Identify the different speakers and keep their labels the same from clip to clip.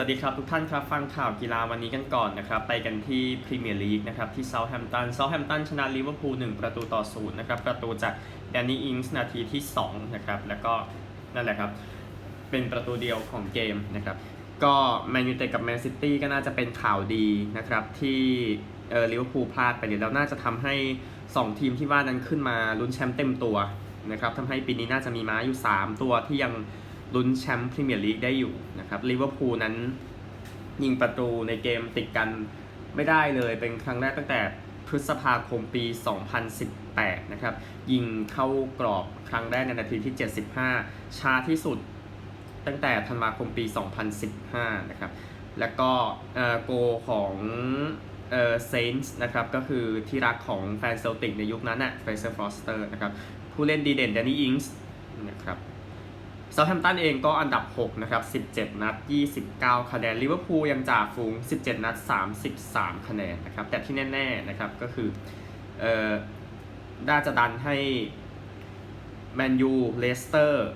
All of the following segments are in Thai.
Speaker 1: วัสดีครับทุกท่านครับ ฟังข่าวกีฬาวันนี้กันก่อนนะครับ ไปกันที่พรีเมียร์ลีกนะครับ ที่เซาท์แฮมป์ตันเซาท์แฮมป์ตันชนะลิเวอร์พูล1ประตูต่อศูนย์นะครับ ประตูจากแดนนี่อิงส์นาทีที่ 2 นะครับ แล้วก็นั่นแหละครับ เป็นประตูเดียวของเกมนะครับ ก็แมนยูเต็ดกับแมนซิตี้ก็น่าจะเป็นข่าวดีนะครับ ที่เออลิเวอร์พูลพลาดไปแล้วน่าจะทำให้ 2 ทีมที่ว่านั้นขึ้นมาลุ้นแชมป์เต็มตัวนะครับทำให้ปีนี้น่าจะมีม้าอยู่ 3 ตัวที่ยัง ลุ้นแชมป์พรีเมียร์ลีกได้อยู่นะครับลิเวอร์พูลนั้นยิงประตูในเกมติดกันไม่ได้เลยเป็นครั้งแรกตั้งแต่พฤษภาคมปี 2018 นะครับ ยิงเข้ากรอบครั้งแรกในนาทีที่ 75 ช้าที่สุดตั้งแต่ธันวาคมปี 2015 นะครับ แล้วก็เอ่อโกของเอ่อเซนส์นะครับ ก็คือที่รักของแฟนเซลติกในยุคนั้นน่ะเฟรเซอร์ฟรอสเตอร์นะครับ ผู้เล่นดีเด่นแดนนี่อิงส์นะครับ เซาท์แฮมป์ตันเองก็อันดับ 6 นะครับ 17 นัด 29 คะแนนลิเวอร์พูลยังจ่าฝูง 17 นัด 33 คะแนนนะครับ แต่ที่แน่ ๆ นะครับ ก็คือเอ่อน่าจะดันให้แมนยูเลสเตอร์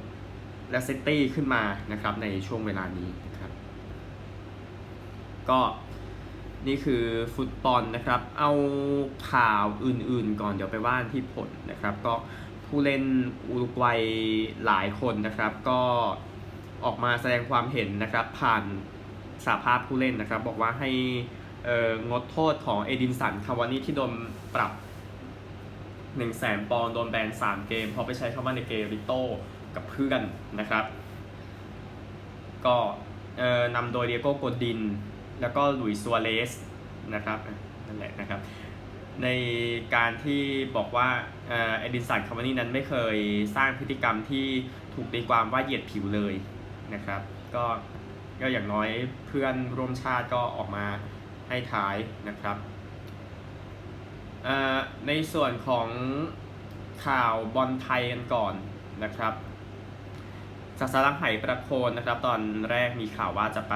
Speaker 1: และซิตี้ขึ้นมานะครับ ในช่วงเวลานี้นะครับ ก็นี่คือฟุตบอลนะครับ เอาข่าวอื่นๆก่อนเดี๋ยวไปว่านที่ผลนะครับ ก็ ผู้เล่นอุรุกวัยหลายคนนะครับ ก็ออกมาแสดงความเห็นนะครับ ผ่านสาภาพผู้เล่นนะครับ บอกว่าให้งดโทษของเอดินสันคาวานี่ที่โดนปรับ1 0 0 0 0แสนปอนด์โดนแบน 3 เกมเพราะไปใช้คำว่าในเกริโต้กับเพื่อนนะครับ ก็นำโดยเดียโก้โกดิน แล้วก็หลุยซัวเรสนะครับนั่นแหละนะครับ ในการที่บอกว่าเอดินสันคาร์วานี่นั้นไม่เคยสร้างพฤติกรรมที่ถูกตีความว่าเหยียดผิวเลยนะครับก็ก็อย่างน้อยเพื่อนร่วมชาติก็ออกมาให้ท้ายนะครับ ในส่วนของข่าวบอลไทยกันก่อนนะครับศาสลักไหประโคนนะครับ ตอนแรกมีข่าวว่าจะไป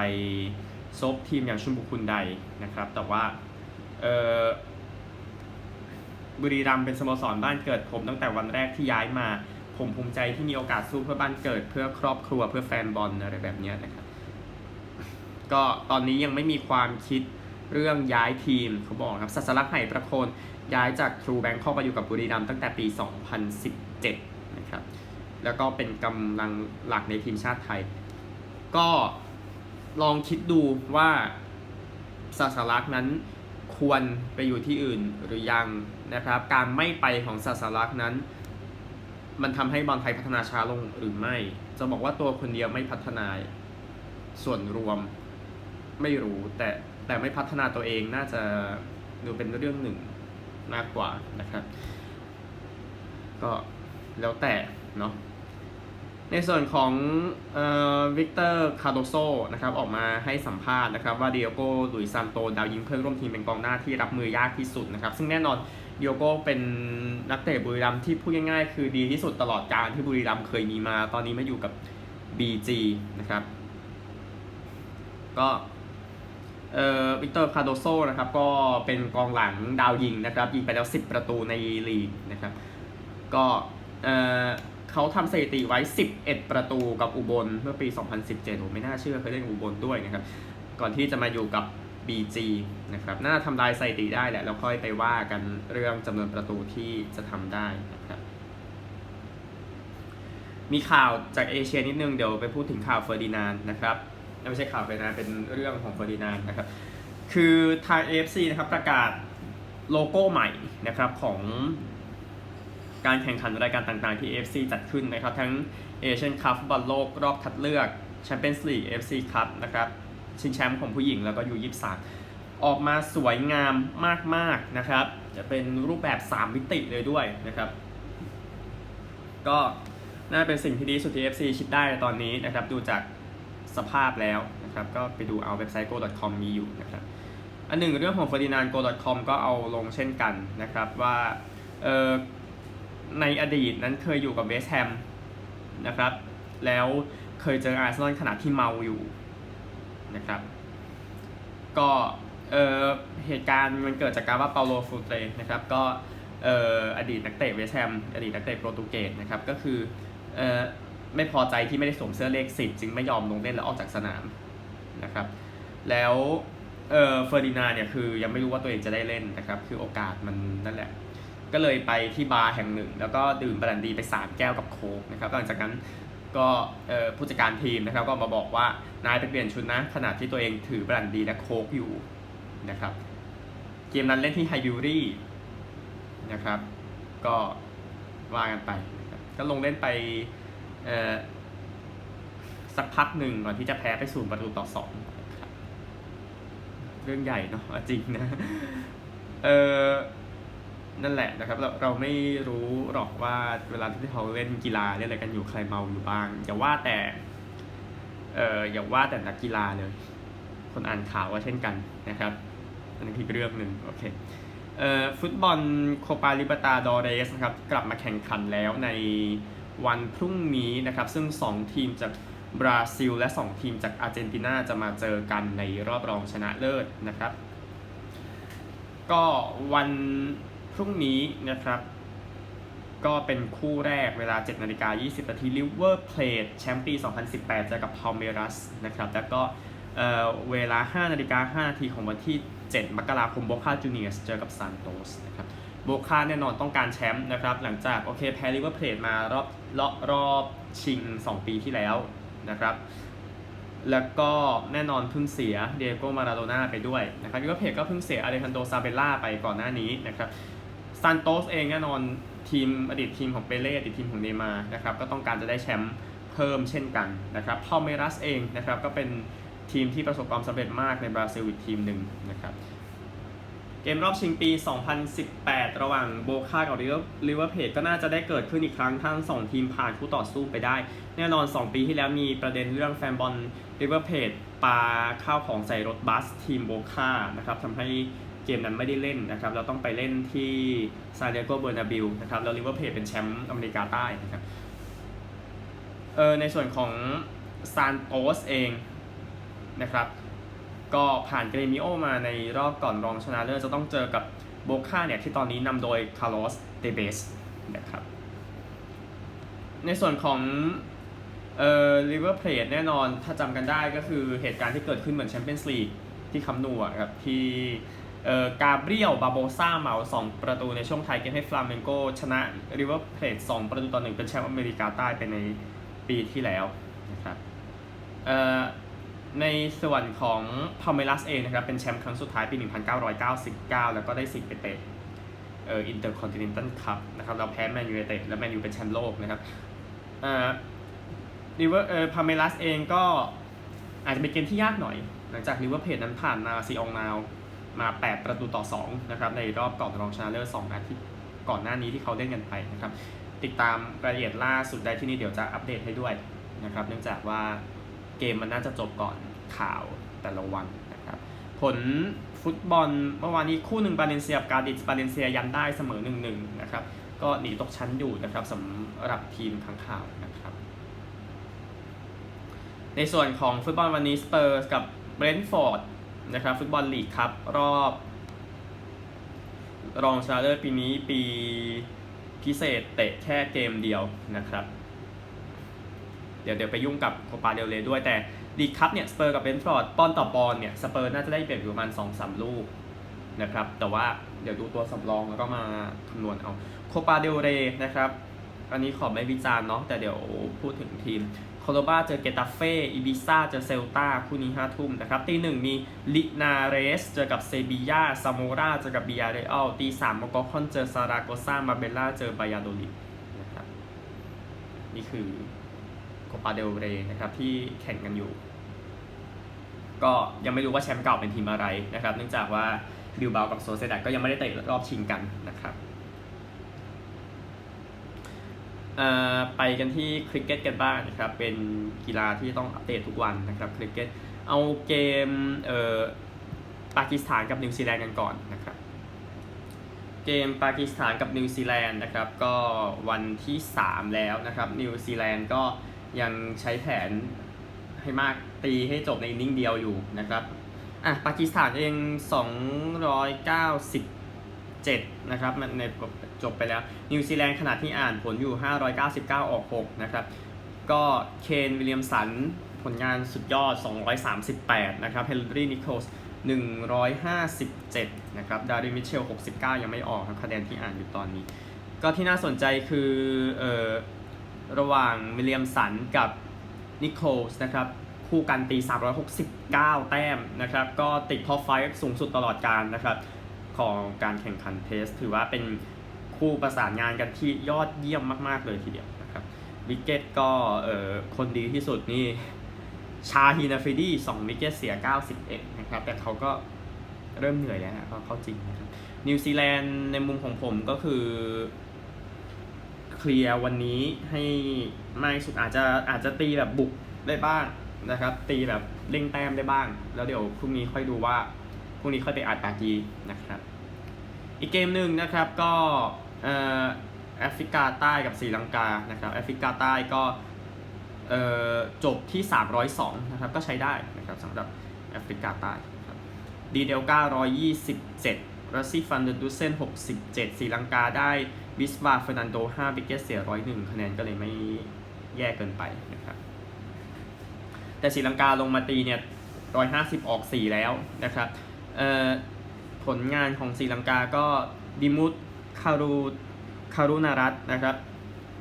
Speaker 1: ซบทีมอย่างชุนบุคคุณใดนะครับ แต่ว่าเออ บุรีรัมย์เป็นสโมสรบ้านเกิดผมตั้งแต่วันแรกที่ย้ายมา ผมภูมิใจที่มีโอกาสสู้เพื่อบ้านเกิด เพื่อครอบครัวเพื่อแฟนบอลอะไรแบบนี้นะครับ ก็ตอนนี้ยังไม่มีความคิดเรื่องย้ายทีมเขาบอกครับสัสลักไหประโคนย้ายจากทรูแบงคอกมาอยู่กับบุรีรัมย์ตั้งแต่ปี 2017 นะครับ แล้วก็เป็นกำลังหลักในทีมชาติไทย ก็ลองคิดดูว่าสัสลักนั้น ควรไปอยู่ที่อื่นหรือยังนะครับ การไม่ไปของศาสลักษณ์นั้น มันทำให้บอลไทยพัฒนาช้าลงหรือไม่ จะบอกว่าตัวคนเดียวไม่พัฒนาส่วนรวมไม่รู้แต่แต่ไม่พัฒนาตัวเองน่าจะดูเป็นเรื่องหนึ่งมากกว่านะครับ ก็แล้วแต่เนาะ ในส่วนของวิกเตอร์คาโดโซนะครับออกมาให้สัมภาษณ์นะครับว่าเดียโก้ลุยซานโตดาวยิงเพื่อนร่วมทีมเป็นกองหน้าที่รับมือยากที่สุดนะครับซึ่งแน่นอนเดียโก้เป็นนักเตะบุรีรัมย์ที่พูดง่ายๆ คือดีที่สุดตลอดการที่บุรีรัมย์เคยมีมา ตอนนี้มาอยู่กับ BG นะครับก็เอ่อวิกเตอร์คาโดโซนะครับก็เป็นกองหลังดาวยิงนะครับยิงไปแล้ว 10 ประตูในลีกนะครับก็เอ่อ เขาทำสถิติไว้ 11 ประตูกับอุบลเมื่อปี 2017ผมไม่น่าเชื่อเคยเล่นอุบลด้วยนะครับ ก่อนที่จะมาอยู่กับ BG นะครับน่าทำลายสถิติได้แหละแล้วค่อยไปว่ากันเรื่องจำนวนประตูที่จะทำได้นะครับมีข่าวจากเอเชียนิดนึงเดี๋ยวไปพูดถึงข่าวเฟอร์ดินานนะครับไม่ใช่ข่าวเฟอร์ดินานเป็นเรื่องของเฟอร์ดินานนะครับคือทาง AFC นะครับประกาศโลโก้ใหม่นะครับของ การแข่งขันรายการต่างๆที่ AFC จัดขึ้นนะครับ ทั้งเอเชียนคัพฟุตบอลโลกรอบคัดเลือกแชมเปี้ยนส์ลีก AFC คัพนะครับชิงแชมป์ของผู้หญิงแล้วก็ยูยี่สามออกมาสวยงามมากๆนะครับ จะเป็นรูปแบบ 3 มิติเลยด้วยนะครับ ก็น่าเป็นสิ่งที่ดีสุดที่ AFC คิดได้ตอนนี้นะครับ ดูจากสภาพแล้วนะครับ ก็ไปดูเอาเว็บไซต์ go.com มีอยู่นะครับ อันหนึ่งเรื่องของ Ferdinand go.com ก็เอาลงเช่นกันนะครับว่าเออ ในอดีตนั้นเคยอยู่กับเวสแฮมนะครับ แล้วเคยเจออาร์เซนอลขณะที่เมาอยู่นะครับ ก็เออเหตุการณ์มันเกิดจากการว่าเปาโลฟูเตนะครับ ก็เอออดีตนักเตะเวสแฮมอดีตนักเตะโปรตุเกสนะครับ ก็คือเออไม่พอใจที่ไม่ได้สวมเสื้อเลขสิบจึงไม่ยอมลงเล่นแล้วออกจากสนามนะครับ แล้วเออเฟอร์ดินาเนี่ยคือยังไม่รู้ว่าตัวเองจะได้เล่นนะครับ คือโอกาสมันนั่นแหละ ก็เลยไปที่บาร์แห่งหนึ่ง แล้วก็ดื่มบรันดีไป 3 แก้วกับโค้กนะครับหลังจากนั้นก็ผู้จัดการทีมนะครับ ก็มาบอกว่านายไปเปลี่ยนชุดนะขณะที่ตัวเองถือบรันดีและโค้กอยู่นะครับ เกมนั้นเล่นที่ไฮบิวรี่นะครับ ก็ว่ากันไปนะครับก็ลงเล่นไปสักพักหนึ่งก่อนที่จะแพ้ไปศูนย์ประตูต่อสองเรื่องใหญ่เนาะจริงนะ เออ นั่นแหละนะครับเราเราไม่รู้หรอกว่าเวลาที่เขาเล่นกีฬาเล่นอะไรกันอยู่ใครเมาอยู่บ้างอย่าว่าแต่เอออย่าว่าแต่นักกีฬาเลยคนอ่านข่าวก็เช่นกันนะครับอันนี้คือเรื่องหนึ่งโอเคเอ่อฟุตบอลโคปาลิบตาดอเรสนะครับกลับมาแข่งขันแล้วในวันพรุ่งนี้นะครับซึ่ง 2 ทีมจากบราซิล และ 2 ทีมจากอาร์เจนตินาจะมาเจอกันในรอบรองชนะเลิศนะครับ ก็วัน พรุ่งนี้นะครับ ก็เป็นคู่แรกเวลา 7นาฬิกา20นาทีลิเวอร์เพลทแชมป์ปี 2018 เจอกับพาเมรัสนะครับ แล้วก็เออเวลา 5นาฬิกา5นาทีของวันที่ 7 มกราคมโบคาจูเนียสเจอกับซานโตสนะครับโบคาแน่นอนต้องการแชมป์นะครับ หลังจากโอเคแพ้ลิเวอร์เพลทมารอบรอบรอบชิง 2 ปีที่แล้วนะครับ แล้วก็แน่นอนเพิ่งเสียเดโกมาราโดน่าไปด้วยนะครับลิเวอร์เพลทก็เพิ่งเสียอเลคันโดซาเบล่าไปก่อนหน้านี้นะครับ ซานโตสเองแน่นอนทีมอดีตทีมของเปเล่อดีตทีมของเนมานะครับก็ต้องการจะได้แชมป์เพิ่มเช่นกันนะครับพอเมรัสเองนะครับก็เป็นทีมที่ประสบความสำเร็จมากในบราซิลอีกทีมหนึ่งนะครับเกมรอบชิงปี 2018 ระหว่างโบคากับลิเวอร์เพจก็น่าจะได้เกิดขึ้นอีกครั้งทั้งสองทีมผ่านคู่ต่อสู้ไปได้ แน่นอน 2 ปีที่แล้วมีประเด็นเรื่องแฟนบอลลิเวอร์เพจปาข้าวของใส่รถบัสทีมโบคานะครับทำให้ เกมนั้นไม่ได้เล่นนะครับ เราต้องไปเล่นที่ซานดิเอโกเบอร์นาบิลนะครับ แล้วลิเวอร์เพจเป็นแชมป์อเมริกาใต้นะครับเออในส่วนของซานโตสเองนะครับก็ผ่านเกรมิโอมาในรอบก่อนรองชนะเลิศจะต้องเจอกับโบคาเนี่ยที่ตอนนี้นำโดยคาร์ลอสเตเบสนะครับในส่วนของเอ่อลิเวอร์เพลทแน่นอนถ้าจำกันได้ก็คือเหตุการณ์ที่เกิดขึ้นเหมือนแชมเปี้ยนส์ลีกที่คัมนูอะครับที่ กาเบรียล บาโบซ่าเหมาสองประตูในช่วงท้ายเกมให้ฟลาเมนโกชนะลิเวอร์เพลทสองประตูต่อหนึ่งเป็นแชมป์อเมริกาใต้ไปในปีที่แล้วนะครับเอ่อในส่วนของพาเมลัสเองนะครับเป็นแชมป์ครั้งสุดท้ายปี 1999 แล้วก็ได้สิทธิ์ไปเตะเอ่ออินเตอร์คอนติเนนตัลคัพนะครับเราแพ้แมนยูไนเต็ดและแมนยูเป็นแชมป์โลกนะครับเอ่อลิเวอร์เอ่อพาเมลัสเองก็อาจจะเป็นเกมที่ยากหน่อย หลังจากลิเวอร์เพจนั้นผ่านมาซีอองนาว มา 8 ประตูต่อ2นะครับในรอบก่อนรองชนะเลิศ2นัดที่ก่อนหน้านี้ที่เขาเล่นกันไปนะครับติดตามรายละเอียดล่าสุดได้ที่นี่เดี๋ยวจะอัปเดตให้ด้วยนะครับเนื่องจากว่าเกมมันน่าจะจบก่อนข่าวแต่ละวันนะครับผลฟุตบอลเมื่อวานนี้คู่หนึ่งบาเลนเซียกับกาดิสบาเลนเซียยันได้เสมอหนึ่งหนึ่งนะครับก็หนีตกชั้นอยู่นะครับสำหรับทีมข้างข่าวนะครับในส่วนของฟุตบอลวันนี้สเปอร์สกับเบรนท์ฟอร์ด นะครับฟุตบอลลีกครับรอบ รองชนะเลิศปีนี้ปีพิเศษเตะแค่เกมเดียวนะครับ เดี๋ยวเดี๋ยวไปยุ่งกับโคปาเดลเลด้วยแต่ลีกคัพเนี่ยสเปอร์กับเบนฟอร์ดปอนต่อปอนเนี่ยสเปอร์น่าจะได้เปรียบอยู่ประมาณ2อสลูกนะครับแต่ว่าเดี๋ยวดูตัวสำรองแล้วก็มาคำนวณเอาโคปาเดลเรนะครับ อันนี้ขอไม่วิจารณ์เนาะแต่เดี๋ยวพูดถึงทีม โคโลบาเจอเกตาเฟ่อีบิซ่าเจอเซลตาคู่นี้ห้าทุ่มนะครับตีหนึ่งมีลินาเรสเจอกับเซบียาซาโมราเจอกับบิยาเรอัลตีสามมอกคอนเจอซาราโกซ่ามาเบล่าเจอบายาโดลิดนะครับนี่คือโคปาเดลเรนะครับที่แข่งกันอยู่ ก็ยังไม่รู้ว่าแชมป์เก่าเป็นทีมอะไรนะครับ เนื่องจากว่าบิลบากับโซเซดัดก็ยังไม่ได้เตะรอบชิงกันนะครับเอ่อ ไปกันที่คริกเก็ตกันบ้างนะครับ เป็นกีฬาที่ต้องอัปเดตทุกวันนะครับคริกเก็ตเอาเกมเอ่อปากีสถานกับนิวซีแลนด์กันก่อนนะครับ เกมปากีสถานกับนิวซีแลนด์นะครับ ก็วันที่ 3 แล้วนะครับนิวซีแลนด์ก็ยังใช้แผนให้มากตีให้จบในอินนิ่งเดียวอยู่นะครับอะปากีสถานเอง 7 นะครับมันในจบไปแล้ว นิวซีแลนด์ขณะที่อ่านผลอยู่ 599 ออก 6 นะครับ ก็เคนวิลเลียมสันผลงานสุดยอด 238 นะครับเฮนรี่นิโคลส157 นะครับ ดาริมิเชล 69 ยังไม่ออกครับคะแนนที่อ่านอยู่ตอนนี้ ก็ที่น่าสนใจคือเอ่อระหว่างวิลเลียมสันกับนิโคลสนะครับคู่กันตี 369 แต้มนะครับ ก็ติดท็อปไฟสูงสุดตลอดการนะครับ ของการแข่งขันเทส ถือว่าเป็นคู่ประสานงานกันที่ยอดเยี่ยมมาก ๆ เลยทีเดียวนะครับวิกเก็ตก็เออคนดีที่สุดนี่ชาฮีนาฟิดี2วิกเก็ตเสีย 91 นะครับ แต่เขาก็เริ่มเหนื่อยแล้วนะเขาเข้าจริงนะครับนิวซีแลนด์ในมุมของผมก็คือเคลียร์วันนี้ให้ไม่สุดอาจจะอาจจะตีแบบบุกได้บ้างนะครับ ตีแบบเร่งแต้มได้บ้าง แล้วเดี๋ยวพรุ่งนี้ค่อยดูว่า รุ่งนี้ค่อยไปอัดปากีนะครับ อีกเกมหนึ่งนะครับก็แอฟริกาใต้กับศรีลังกานะครับแอฟริกาใต้ก็เอ่อจบที่ 302 นะครับ ก็ใช้ได้นะครับสำหรับแอฟริกาใต้ครับดีเดลกา127 รัสซี่ฟันเดอร์ดูเซน67ศรีลังกาได้วิสวาเฟอร์นันโด5วิกเกตเสีย101 คะแนนก็เลยไม่แย่เกินไปนะครับแต่ศรีลังกาลงมาตีเนี่ย150 ออก 4 แล้วนะครับ ผลงานของศรีลังกาก็ดิมุตคารูคารุนารัตนะครับ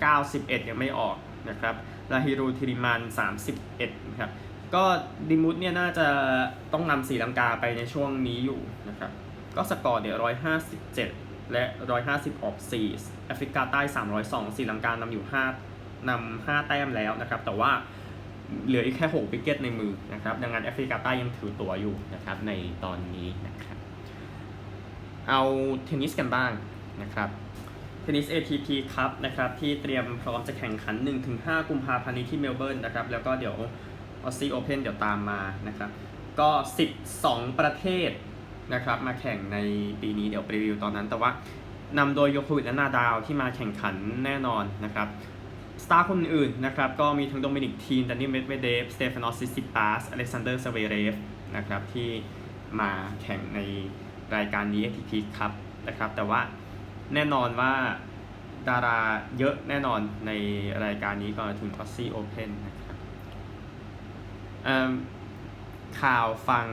Speaker 1: 91 ยังไม่ออกนะครับลาฮิรูธิริมัน 31นะครับก็ดิมุตเนี่ยน่าจะต้องนำศรีลังกาไปในช่วงนี้อยู่นะครับก็สกอร์เดี๋ยว157 และ 150 ออก 4 แอฟริกาใต้ 302ศรีลังกานำอยู่ 5นำ5แต้มแล้วนะครับ แต่ว่า เหลืออีกแค่6วิกเก็ตในมือนะครับดังนั้นแอฟริกาใต้ยังถือตัวอยู่นะครับในตอนนี้นะครับเอาเทนนิสกันบ้างนะครับเทนนิส ATP ครับนะครับที่เตรียมพร้อมจะแข่งขัน 1-5 กุมภาพันธ์นี้ที่เมลเบิร์นนะครับแล้วก็เดี๋ยวออสซี่โอเพนเดี๋ยวตามมานะครับก็ 12 ประเทศนะครับมาแข่งในปีนี้เดี๋ยวรีวิวตอนนั้น แต่ว่านำโดยโยโควิชและนาดาวที่มาแข่งขันแน่นอนนะครับ สตาร์คนอื่นนะครับ ก็มีทั้งโดมินิกทีนดานิเมดเวเดฟสเตฟานอสซิซิปาสอเล็กซานเดอร์เซเวเรฟนะครับที่มาแข่งในรายการนี้ ATP ครับนะครับ แต่ว่าแน่นอนว่าดาราเยอะแน่นอนในรายการนี้ก่อนถึงออสซี่โอเพนนะครับข่าวฝั่ง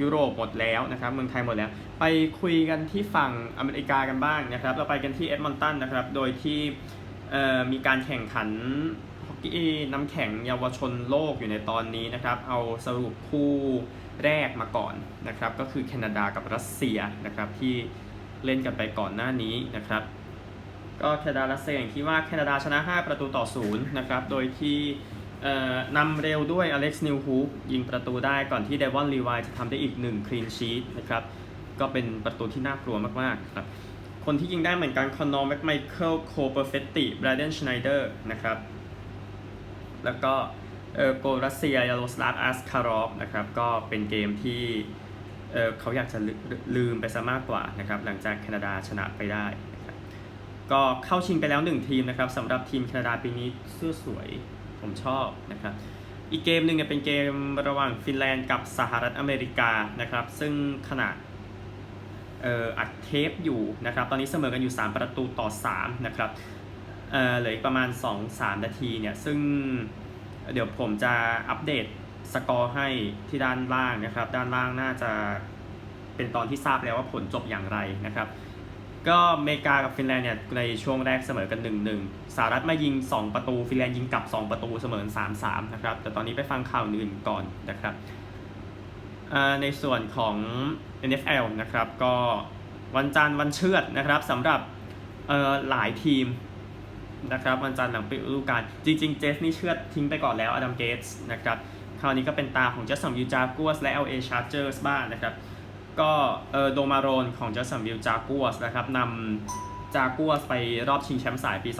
Speaker 1: ยุโรปหมดแล้วนะครับ เมืองไทยหมดแล้ว ไปคุยกันที่ฝั่งอเมริกากันบ้างนะครับ เราไปกันที่เอ็ดมอนตันนะครับ โดยที่ มีการแข่งขันฮอกกี้น้ำแข็งเยาวชนโลกอยู่ในตอนนี้นะครับ เอาสรุปคู่แรกมาก่อนนะครับ ก็คือแคนาดากับรัสเซียนะครับที่เล่นกันไปก่อนหน้านี้นะครับ ก็แคนาดารัสเซียอย่างที่ว่าแคนาดาชนะ 5 ประตูต่อ0นะครับโดยที่นำเร็วด้วยอเล็กซ์นิวฮูปยิงประตูได้ก่อนที่เดวอนลีวายจะทำได้อีก1คลีนชีตนะครับก็เป็นประตูที่น่ากลัวมากๆครับ คนที่ยิงได้เหมือนกันคอนนอร์แมคไมเคิลโคเปอร์เฟตติบรเดนชไนเดอร์นะครับ แล้วก็เออโกรัสเซียยาโรสลาฟอาสคารอฟนะครับ ก็เป็นเกมที่เออเขาอยากจะลืลืมไปซะมากกว่านะครับ หลังจากแคนาดาชนะไปได้นะครับก็เข้าชิงไปแล้ว 1 ทีมนะครับสำหรับทีมแคนาดาปีนี้เสื้อสวยผมชอบนะครับอีกเกมหนึ่งเนี่ยเป็นเกมระหว่างฟินแลนด์กับสหรัฐอเมริกานะครับ ซึ่งขณะเอ่ออัดเทปอยู่นะครับ ตอนนี้เสมอกันอยู่ 3 ประตูต่อ 3 นะครับเออเหลืออีกประมาณ 2-3 นาทีเนี่ย ซึ่งเดี๋ยวผมจะอัปเดตสกอร์ให้ที่ด้านล่างนะครับ ด้านล่างน่าจะเป็นตอนที่ทราบแล้วว่าผลจบอย่างไรนะครับ ก็อเมริกากับฟินแลนด์เนี่ยในช่วงแรกเสมอกัน 1-1สหรัฐมายิง 2 ประตู ฟินแลนด์ยิงกลับ 2 ประตูเสมอ3-3 นะครับ แต่ตอนนี้ไปฟังข่าวอื่นก่อนนะครับ ในส่วนของ NFL นะครับก็วันจันทร์วันเชือดนะครับสำหรับหลายทีมนะครับวันจันทร์หลังปิดฤดูกาลจริงๆเจฟนี่เชือดทิ้งไปก่อนแล้วอดัมเกตส์นะครับคราวนี้ก็เป็นตาของเจสัมยูจากัวสและ LA Chargers บ้างนะครับก็เออโดมาโรนของเจสันวิลจากัวสนะครับนำจากัวสไปรอบชิงแชมป์สายปี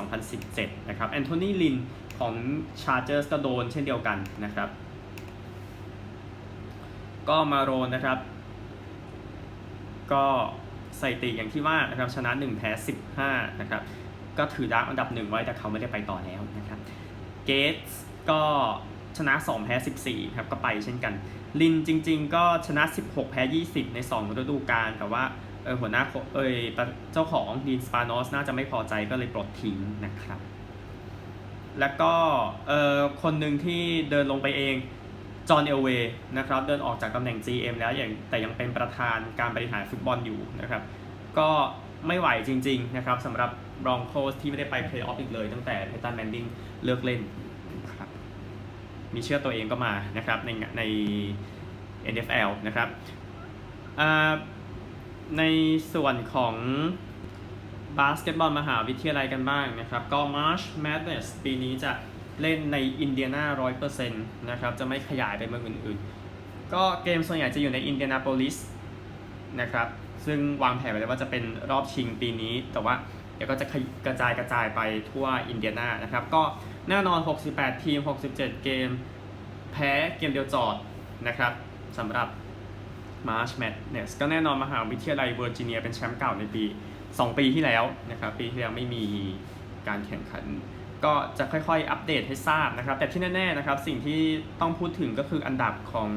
Speaker 1: 2017 นะครับแอนโทนีลินของชาร์เจอร์สก็โดนเช่นเดียวกันนะครับ ก็มาโรนนะครับ ก็ใสถิติอย่างที่ว่านะครับชนะ 1 แพ้ 15 นะครับ ก็ถือดาร์กอันดับหนึ่งไว้แต่เขาไม่ได้ไปต่อแล้วนะครับเกตส์ก็ชนะ 2 แพ้ 14 ครับก็ไปเช่นกัน ลินจริง ๆ ก็ชนะ 16 แพ้ 20 ใน 2 ฤดูกาลแต่ว่าเออหัวหน้าเอยเจ้าของดีนสปานอสน่าจะไม่พอใจก็เลยปลดทิ้งนะครับ แล้วก็เออคนหนึ่งที่เดินลงไปเอง จอห์นเอลเวย์นะครับเดินออกจากตำแหน่ง GM แล้วอย่างแต่ยังเป็นประธานการบริหารฟุตบอลอยู่นะครับก็ไม่ไหวจริงๆนะครับสำหรับรองโค้ชที่ไม่ได้ไปเพลย์ออฟอีกเลย ตั้งแต่เพตันแมนดิงเลิกเล่นครับมีเชื่อตัวเองก็มานะครับในใน NFL นะครับในส่วนของบาสเกตบอลมหาวิทยาลัยกันบ้างนะครับ ก็ March Madness ปีนี้จะ เล่นในอินเดียนา100%นต์นะครับ จะไม่ขยายไปเมืองอื่นๆ ก็เกมส่วนใหญ่จะอยู่ในอินเดียนาโพลิสนะครับ ซึ่งวางแผนไว้แล้วว่าจะเป็นรอบชิงปีนี้ แต่ว่าเดี๋ยวก็จะกระจายกระจายไปทั่วอินเดียนานะครับ ก็แน่นอน 68 ทีม 67 เกม แพ้เกมเดียวจอดนะครับสำหรับ March Madness ก็แน่นอนมหาวิทยาลัยเวอร์จิเนียเป็นแชมป์เก่าในปี 2 ปีที่แล้วนะครับ ปีที่แล้วไม่มีการแข่งขัน ก็จะค่อยๆ อัปเดตให้ทราบนะครับ แต่ที่แน่ๆนะครับ สิ่งที่ต้องพูดถึงก็คืออันดับของ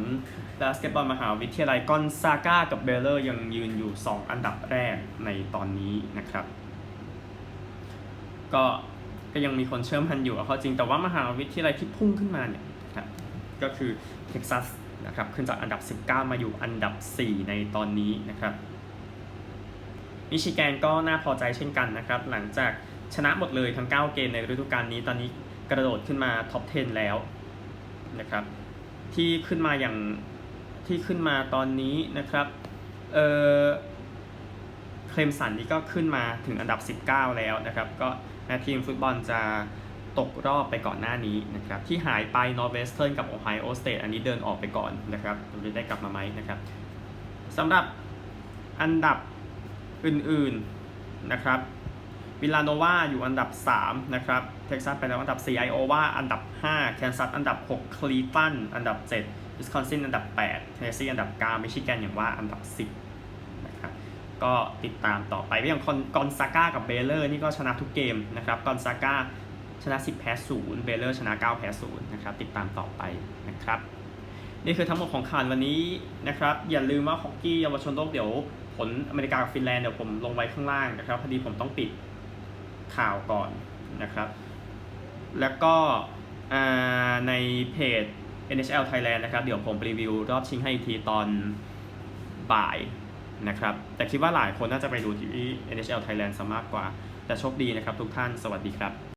Speaker 1: บาสเกตบอลมหาวิทยาลัยกอนซาก้ากับเบลเลอร์ยังยืนอยู่ 2 อันดับแรกในตอนนี้นะครับ ก็ก็ยังมีคนเชื่อมันอยู่เอาข้าจริงแต่ว่ามหาวิทยาลัยที่พุ่งขึ้นมาเนี่ยนะครับก็คือเท็กซัสนะครับขึ้นจากอันดับ 19 มาอยู่อันดับ 4 ในตอนนี้นะครับมิชิแกนก็น่าพอใจเช่นกันนะครับ หลังจาก ชนะหมดเลยทั้ง 9 เกมในฤดูกาลนี้ตอนนี้กระโดดขึ้นมาท็อป 10 แล้วนะครับ ที่ขึ้นมาอย่างที่ขึ้นมาตอนนี้นะครับเออเคลมสันนี่ก็ขึ้นมาถึงอันดับ 19 แล้วนะครับ ก็แม้ทีมฟุตบอลจะตกรอบไปก่อนหน้านี้นะครับ ที่หายไปนอร์เวสเทิร์นกับโอไฮโอสเตทอันนี้เดินออกไปก่อนนะครับจะได้กลับมาไหมนะครับสำหรับอันดับอื่นๆนะครับ วิลาโนวาอยู่อันดับ 3 นะครับเท็กซัสไปแล้วอันดับ 4 ไอโอวาอันดับ 5 แคนซัสอันดับ 6 คลีตันอันดับ 7 วิสคอนซินอันดับ 8 เทนเนสซีอันดับ 9 มิชิแกนอย่างว่าอันดับ 10 นะครับ ก็ติดตามต่อไปอย่างกอนซาก้ากับเบเลอร์นี่ก็ชนะทุกเกมนะครับกอนซาก้าชนะ 10 แพ้0เบเลอร์ชนะ 9 แพ้0นะครับ ติดตามต่อไปนะครับ นี่คือทั้งหมดของข่าววันนี้นะครับ อย่าลืมว่าฮอกกี้เยาวชนโลกเดี๋ยวผลอเมริกากับฟินแลนด์เดี๋ยวผมลงไว้ข้างล่างนะครับ พอดีผมต้องปิด ข่าวก่อนนะครับ แล้วก็ในเพจ NHL Thailand นะครับ เดี๋ยวผมรีวิวรอบชิงให้อีกทีตอนบ่ายนะครับ แต่คิดว่าหลายคนน่าจะไปดูที่ NHL Thailand ซะมากกว่า แต่โชคดีนะครับทุกท่าน สวัสดีครับ